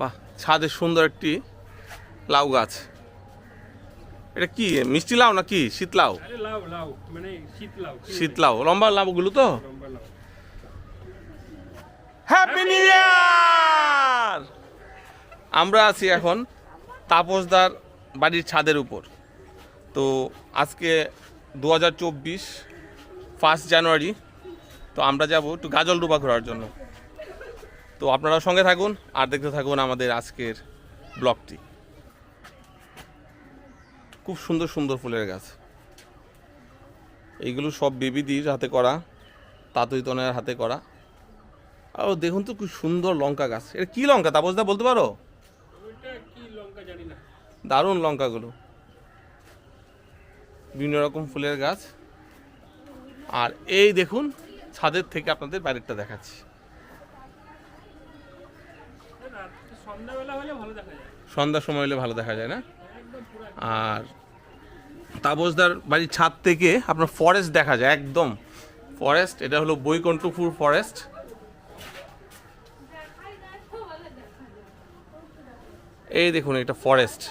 বাহ ছাদে সুন্দর একটি লাউ গাছ। এটা কি মিষ্টি লাউ না কি শীত লাউ? মানে শীত লাউ। শীত লাউ লম্বা লাউগুলো তো? লম্বা হ্যাপি নিউ ইয়ার আমরা আছি এখন তাপসদার বাড়ির ছাদের উপর। তো আজকে দু হাজার চব্বিশ ফার্স্ট জানুয়ারি তো আমরা যাব একটু গাজলডোবা ঘোরার জন্য। তো আপনারা সঙ্গে থাকুন আর দেখতে থাকুন আমাদের আজকের ব্লগটি। খুব সুন্দর সুন্দর ফুলের গাছ। এইগুলো সব বেবিদির হাতে করা তাঁতুই তনের হাতে করা। ও দেখুন তো খুব সুন্দর লঙ্কা গাছ। এটা কি লঙ্কা? তাপসদা বলতে পারো? দারুণ লঙ্কাগুলো। বিভিন্ন রকম ফুলের গাছ। আর এই দেখুন ছাদের থেকে আপনাদের বাইরেরটা দেখাচ্ছি রাত সন্ধ্যাবেলা হলে ভালো দেখা যায় সন্ধ্যার সময় হলে ভালো দেখা যায় না? আর তাপসদার বাড়ির ছাদ থেকে আপনার ফরেস্ট দেখা যায়, একদম। ফরেস্ট এটা হলো বৈকণ্ঠপুর ফরেস্ট এই দেখুন এটা ফরেস্ট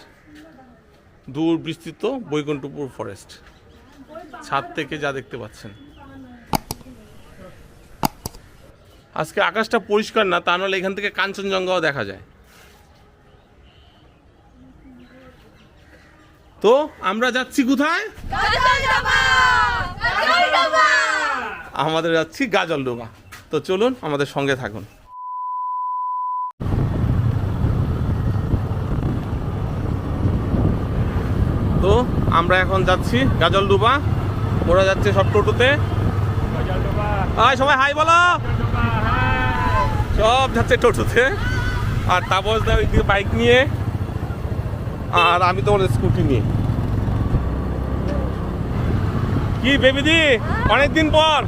দূর বিস্তৃত বৈকুণ্ঠপুর ফরেস্ট ছাদ থেকে যা দেখতে পাচ্ছেন। আজকে আকাশটা পরিষ্কার না তা নাহলে এখান থেকে কাঞ্চনজঙ্ঘাও দেখা যায়। তো আমরা যাচ্ছি কোথায়? আমাদের যাচ্ছি গাজলডোবা তো চলুন আমাদের সঙ্গে থাকুন। তো আমরা এখন যাচ্ছি গাজলডোবা ওরা যাচ্ছে সব টোটোতে। সবাই হাই বলো। সব যাচ্ছে টোটোতে। আর তাপস দা ওইদিকে বাইক নিয়ে আর আমি তোমার স্কুটি নিয়ে। কি বেবিদি অনেকদিন পর।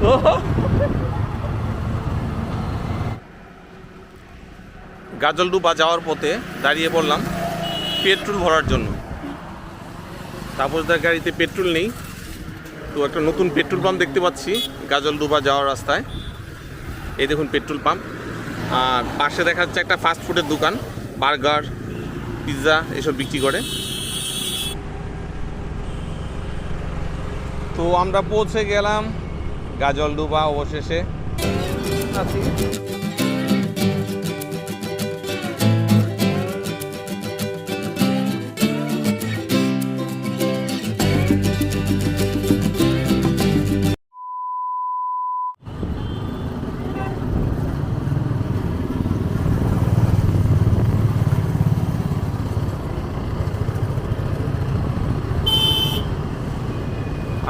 তো গাজলডুবা যাওয়ার পথে দাঁড়িয়ে পড়লাম পেট্রোল ভরার জন্য। তাপসদার গাড়িতে পেট্রোল নেই। তো একটা নতুন পেট্রোল পাম্প দেখতে পাচ্ছি গাজলডুবা যাওয়ার রাস্তায়। এই দেখুন পেট্রোল পাম্প। আর পাশে দেখা যাচ্ছে একটা ফাস্ট ফুডের দোকান, বার্গার, পিৎজা এসব বিক্রি করে। তো আমরা পৌঁছে গেলাম গাজলডুবা অবশেষে।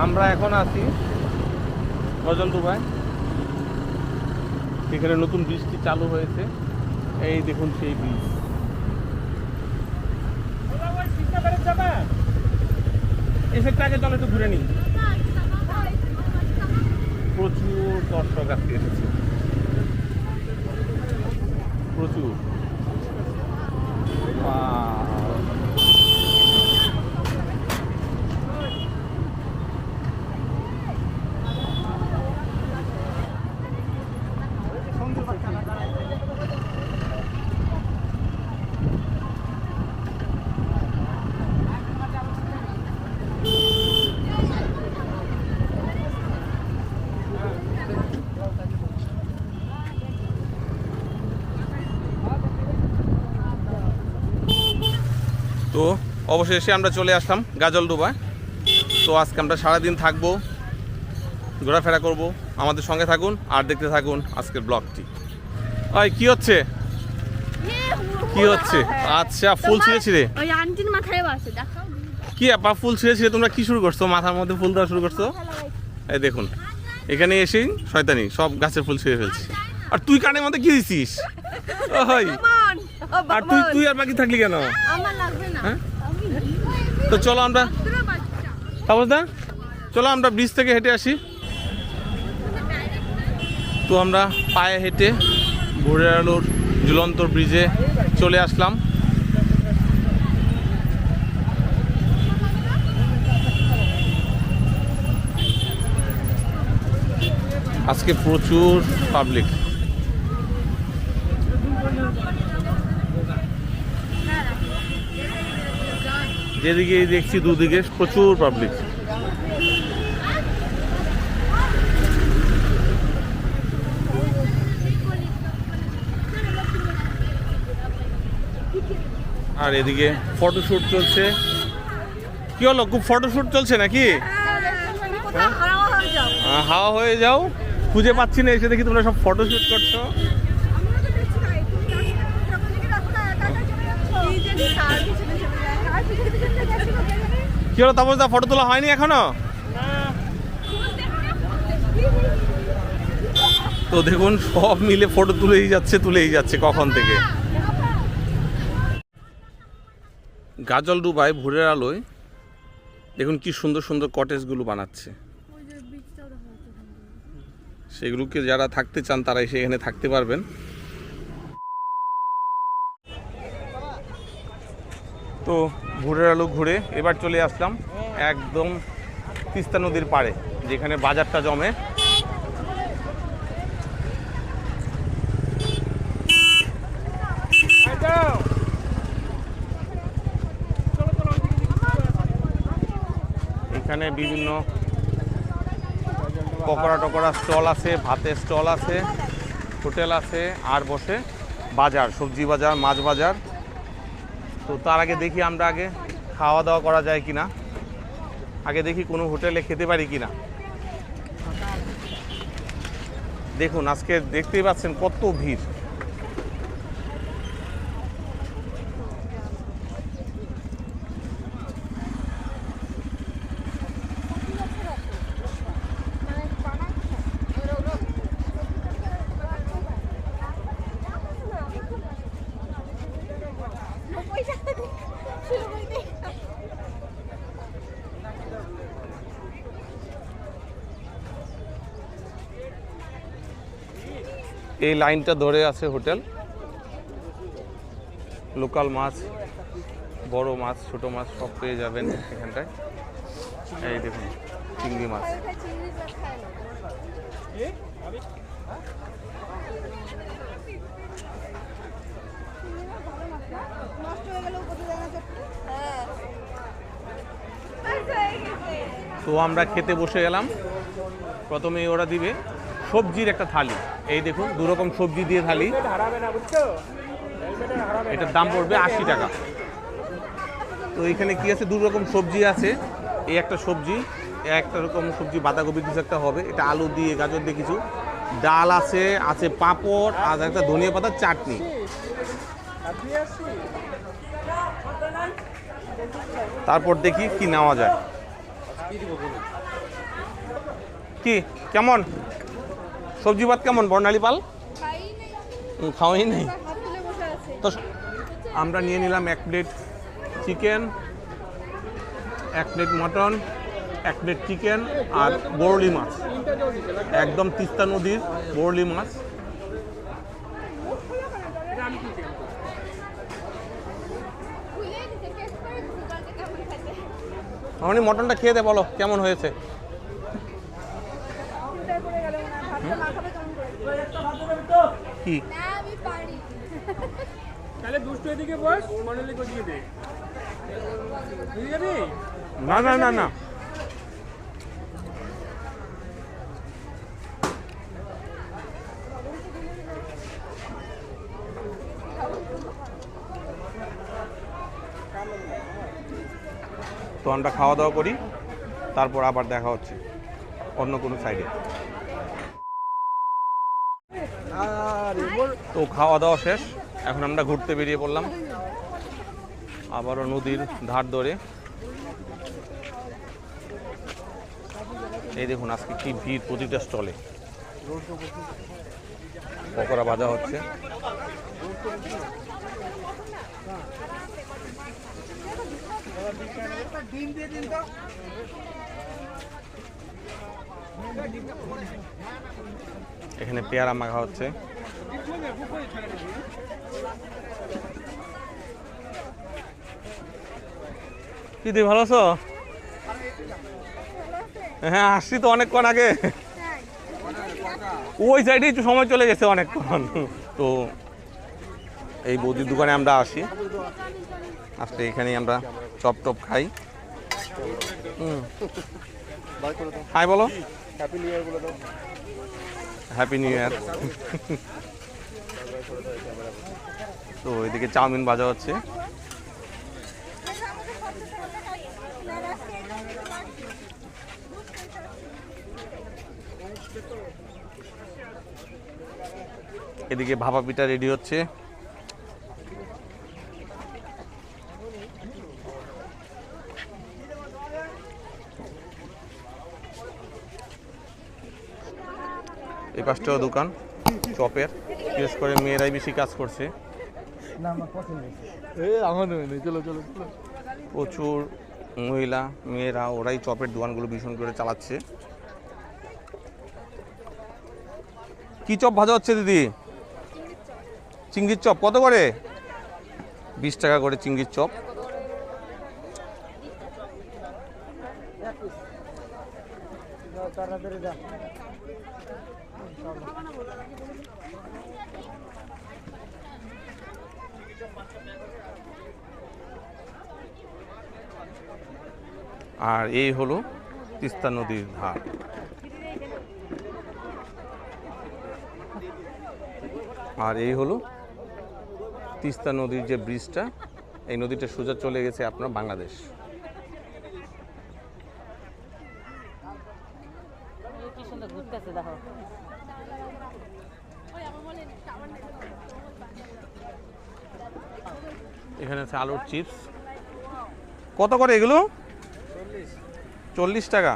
আমরা এখন আছি গজলডুবায় এখানে নতুন ব্রিজটি চালু হয়েছে। এই দেখুন সেই ব্রিজ। ওরা ওই কৃষ্ণাবাড়ির এসে আগে চলে একটু ঘুরে নিই। প্রচুর দর্শক আজকে এসেছে। প্রচুর Wow. তো অবশেষে আমরা চলে আসলাম গাজলডোবা তো আজকে আমরা সারাদিন থাকব ঘোরাফেরা করব। আমাদের সঙ্গে থাকুন আর দেখতে থাকুন আজকের ব্লগটি। ওই কি হচ্ছে? কি হচ্ছে? আচ্ছা ফুল ছিঁড়ে ছিঁড়ে ওই আন্টির মাথায় বাসে দেখাও। কি আপা ফুল ছিঁড়ে ছিঁড়ে তোমরা কি শুরু করছ? মাথার মধ্যে ফুল দেওয়া শুরু করছ? এই দেখুন এখানে এসেই শয়তানি সব গাছের ফুল ছিঁড়ে ফেলছে। আর তুই কানের মধ্যে কি দিছিস? আর তুই তুই আর বাকি থাকলি কেন? আমার লাগবে না। হ্যাঁ? তো চলো আমরা তাপস দা চলো আমরা ব্রিজ থেকে হেঁটে আসি। তো আমরা পায়ে হেঁটে ভোরের আলোর ঝুলন্ত ব্রিজে চলে আসলাম। আজকে প্রচুর পাবলিক যেদিকে দেখছি দুদিকে প্রচুর পাবলিক আর এদিকে ফটোশুট চলছে। কি হলো? খুব ফটোশুট চলছে নাকি? হয়ে আহ, হাওয়া হয়ে যাও। খুঁজে পাচ্ছি না এসে দেখি তোমরা সব ফটোশুট করছ আমরা তো দেখছি না একটু যখন দিকে রাখো না একা একা চলে যাচ্ছ এই যে কার পিছনে চলে যায় কার পিছনে পিছনে যাচ্ছি কোথায় জানি কি হলো তাপস দা ফটো তোলা হয়নি এখনও? তো দেখুন সব মিলে ফটো তুলেই যাচ্ছে তুলেই যাচ্ছে কখন থেকে। গাজল ডুবায় ভোরের আলোয়। দেখুন কি সুন্দর সুন্দর কটেজগুলো বানাচ্ছে। সেগুলোকে যারা থাকতে চান তারা এসে এখানে থাকতে পারবেন। তো ভোরের আলো ঘুরে এবার চলে আসলাম একদম তিস্তা নদীর পাড়ে, যেখানে বাজারটা জমে। এখানে বিভিন্ন পকোড়া টকোড়া স্টল আছে, ভাতের স্টল আছে, হোটেল আছে, আর বসে বাজার, সবজি বাজার, মাছ বাজার তো তার আগে দেখি আমরা আগে খাওয়া দাওয়া করা যায় কি না আগে দেখি কোনো হোটেলে খেতে পারি কি না দেখুন, আজকে দেখতেই পাচ্ছেন কত ভিড়। এই লাইনটা ধরে আছে হোটেল। লোকাল মাছ, বড় মাছ, ছোট মাছ সব পেয়ে যাবেন এখানটায়। এই দেখুন, চিংড়ি মাছ। তো আমরা খেতে বসে গেলাম। প্রথমেই ওরা দিবে। সবজির একটা থালি। এই দেখুন, দু রকম সবজি দিয়ে থালি। এটার দাম পড়বে আশি টাকা। তো এখানে কি আছে? দু রকম সবজি আছে। এই একটা সবজি একটা রকম সবজি বাঁধাকপি কিছু একটা হবে। এটা আলু দিয়ে, গাজর দিয়ে কিছু। ডাল আছে আছে পাঁপড়, আর একটা ধনিয়া পাতার চাটনি। তারপর দেখি কি নেওয়া যায়। কি? কেমন? সবজি ভাত কেমন, বর্ণালী পাল? খাওয়াই নেই। তো আমরা নিয়ে নিলাম এক প্লেট চিকেন, এক প্লেট মটন, এক প্লেট চিকেন আর বরলি মাছ। একদম তিস্তা নদীর বরলি মাছ। মানে মটনটা খেয়ে দে, বলো, কেমন হয়েছে? কি? তাহলে দুষ্টু এদিকে বস মনালি কোদিকে দে। বুঝে যাবি না না না না। তো আমরা খাওয়া দাওয়া করি তারপর আবার দেখা হচ্ছে অন্য কোনো সাইডে তো খাওয়া দাওয়া শেষ। এখন আমরা ঘুরতে বেরিয়ে পড়লাম। আবারও নদীর ধার ধরে। এই দেখুন, আজকে কি ভিড় প্রতিটা স্টলে। পকোড়া বাজা হচ্ছে। এখানে পেয়ারা মাখা হচ্ছে। কি তুই ভালো আছো? হ্যাঁ আসছি তো অনেকক্ষণ আগে। ওই সাইডে একটু সময় চলে গেছে অনেকক্ষণ। তো এই বৌদির দোকানে আমরা আসি। আসলে এখানেই আমরা চপ টপ খাই। হাই বলো। Happy new year happy new year তো এদিকে চাউমিন ভাজা হচ্ছে। এদিকে ভাপা পিঠা রেডি হচ্ছে। এই পাঁচটা দোকান চপের। বিশেষ করে মেয়েরাই বেশি কাজ করছে। প্রচুর মহিলা মেয়েরা ওরাই চপের দোকানগুলো ভীষণ করে চালাচ্ছে। কি চপ ভাজা হচ্ছে দিদি? চিংড়ির চপ কত করে? বিশ টাকা করে চিংড়ির চপ। আর এই হলো তিস্তা নদীর ধার। আর এই হলো তিস্তা নদীর যে ব্রিজটা, এই নদীটা সোজা চলে গেছে আপনার বাংলাদেশ। এখানে আছে আলুর চিপস। কত করে এগুলো? চল্লিশ টাকা।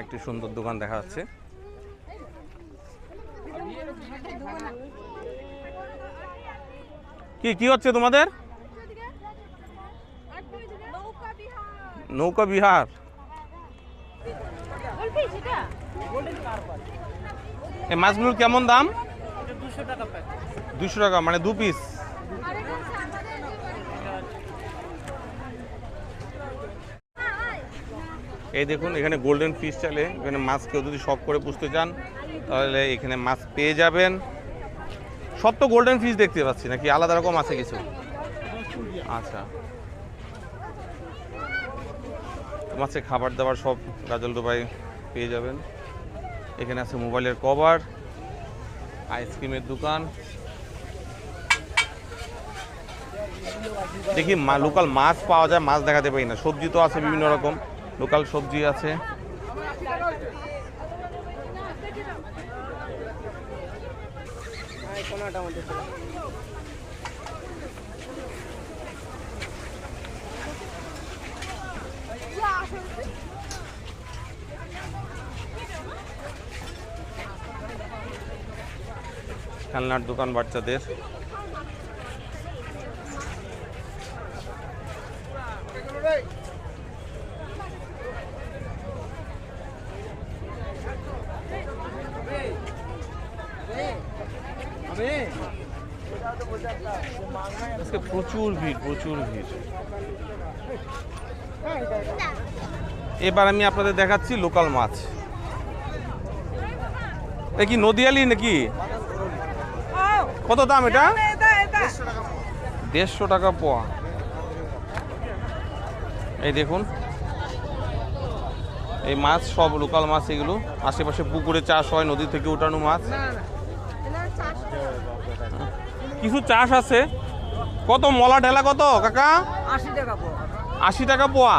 একটি সুন্দর দোকান দেখা যাচ্ছে। কি কি হচ্ছে তোমাদের? নৌকা বিহার। মাছগুলোর কেমন দাম? দুশো টাকা মানে দু পিস এই দেখুন, এখানে গোল্ডেন ফিশ চালে এখানে মাছ কেউ যদি শখ করে পুষতে চান, তাহলে এখানে মাছ পেয়ে যাবেন। সব তো গোল্ডেন ফিশ দেখতে পাচ্ছি নাকি? আলাদা রকম আছে কিছু? আচ্ছা। মাছের খাবার দাবার সব গাজল ডোবাই পেয়ে যাবেন। এখানে আছে মোবাইলের কভার আইসক্রিমের দোকান। দেখি লোকাল মাছ পাওয়া যায়, মাছ দেখাতে পারি না। সবজি তো আছে বিভিন্ন রকম। লোকাল সবজি আছে। খেলনার দোকান বাচ্চাদের। আজকে প্রচুর ভিড় প্রচুর ভিড়। এবার আমি আপনাদের দেখাচ্ছি লোকাল মাছ। কি নদিয়ালি নাকি? কত দাম এটা? দেড়শো টাকা পোয়া। এই দেখুন। এই মাছ সব লোকাল মাছ এগুলো। আশেপাশে পুকুরে চাষ হয়, নদী থেকে উঠানো মাছ। কিছু চাষ আছে। কত মলা ঢেলা কত কাকা? আশি টাকা পোয়া।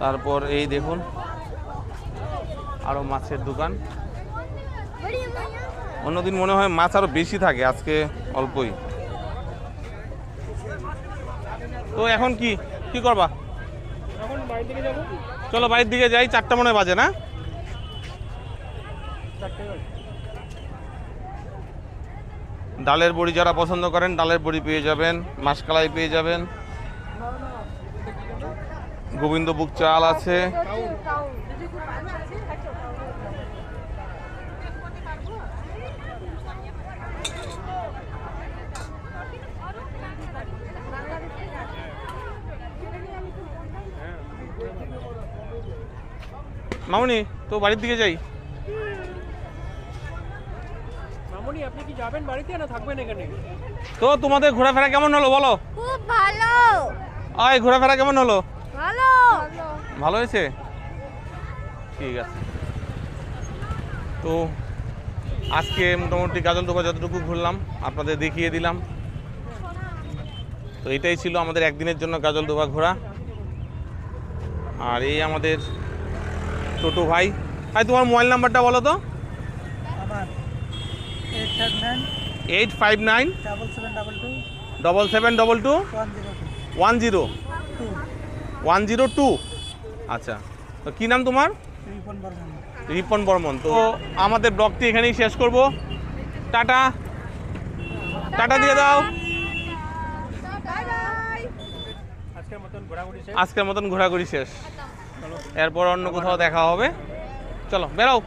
তারপর এই দেখুন আরও মাছের দোকান। অন্যদিন মনে হয় মাছ আরও বেশি থাকে আজকে অল্পই। তো এখন কি কি করবা? চলো বাড়ির দিকে যাই চারটা মনে বাজে না চারটে বাজে। ডালের বড়ি যারা পছন্দ করেন, ডালের বড়ি পেয়ে যাবেন মাসকালাই পেয়ে যাবেন। গোবিন্দভোগ চাল আছে। মামনি, তো বাড়ির দিকে যাই মামনি আপনি কি যাবেন বাড়িতে না থাকবেন এখানে? তো তোমাদের ঘোরাফেরা কেমন হলো বলো? খুব ভালো। আয় ঘোরাফেরা কেমন হলো? ভালো। ভালো হয়েছে? ঠিক আছে। তো আজকে মোটামুটি গাজল দোকা যতটুকু ঘুরলাম আপনাদের দেখিয়ে দিলাম। তো এটাই ছিল আমাদের একদিনের জন্য গাজল দোবা ঘোরা। আর এই আমাদের টোটো ভাই। ভাই তোমার মোবাইল নাম্বারটা বলো তো। Eight five nine double seven double two double seven double two one zero one zero two আচ্ছা তো কী নাম তোমার? রিপন বর্মন। তো আমাদের ব্লগটি এখানেই শেষ করব। টাটা। টাটা দিয়ে দাও। বাই বাই আজকের মতন ঘোরাঘুরি শেষ। আজকের মতন ঘোরাঘুরি শেষ। এরপর অন্য কোথাও দেখা হবে। চলো বেরাও